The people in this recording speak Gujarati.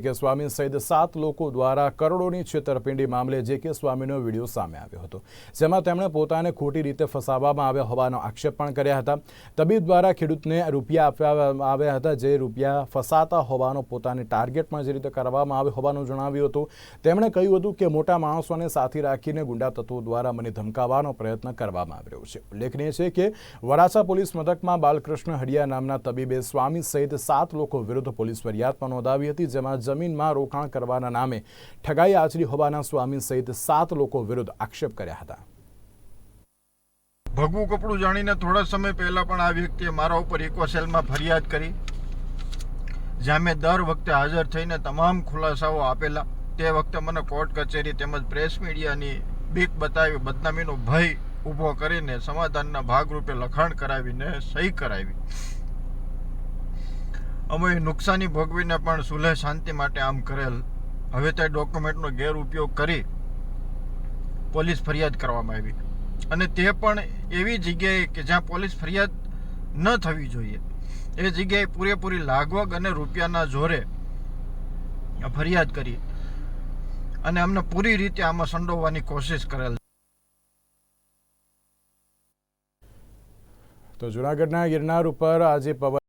કે સ્વામી સહિત સાત લોકો દ્વારા કરોડોની છેતરપિંડી મામલે જે કે સ્વામીનો વીડિયો સામે આવ્યો હતો, જેમાં તેમણે પોતાને ખોટી રીતે ફસાવવામાં આવ્યા હોવાનો આક્ષેપ પણ કર્યા હતા. તબીબ દ્વારા ખેડૂતને રૂપિયા આપવામાં આવ્યા હતા, જે રૂપિયા ફસાતા હોવાનો પોતાને ટાર્ગેટમાં જે રીતે કરવામાં આવ્યો હોવાનું જણાવ્યું હતું. તેમણે કહ્યું હતું કે મોટા માણસોને સાથી રાખીને ગુંડા તત્વો દ્વારા મને ધમકાવવાનો પ્રયત્ન કરવામાં આવી રહ્યો છે. ઉલ્લેખનીય છે કે વરાછા પોલીસ મથકમાં બાલકૃષ્ણ હડિયા નામના તબીબે સ્વામી સહિત સાત લોકો વિરુદ્ધ પોલીસ ફરિયાદ પણ નોંધાવી હતી, જેમાં જમીનમાં રોકાણ કરવાના નામે ઠગાઈ આચરી હોવાના સ્વામી સહિત સાત લોકો વિરુદ્ધ આક્ષેપ કર્યા હતા. ભગવું કપડું જાણીને થોડા સમય પહેલા પણ આ વ્યક્તિએ મારા ઉપર ઇકોસેલમાં ફરિયાદ કરી જ્યાં મેં દર વખતે હાજર થઈને તમામ ખુલાસાઓ આપેલા. તે વખતે મને કોર્ટ કચેરી તેમજ પ્રેસ મીડિયાની બીક બતાવી બદનામીનો ભય ઊભો કરીને સમાધાનના ભાગરૂપે લખાણ કરાવીને સહી કરાવી. અમે નુકસાની ભોગવીને પણ સુલહ શાંતિ માટે આમ કરેલ. હવે તે ડોક્યુમેન્ટનો ગેરઉપયોગ કરી પોલીસ ફરિયાદ કરવામાં આવી. અને તે પણ એવી જગ્યાએ કે જ્યાં પોલીસ ફરિયાદ ન થવી જોઈએ. એ જગ્યાએ પૂરેપૂરી લાગવગ અને રૂપિયાના જોરે ફરિયાદ કરી અને અમને પૂરી રીતે આમાં સંડોવવાની કોશિશ કરેલ. તો જુનાગઢના ગિરનાર ઉપર આજે પવન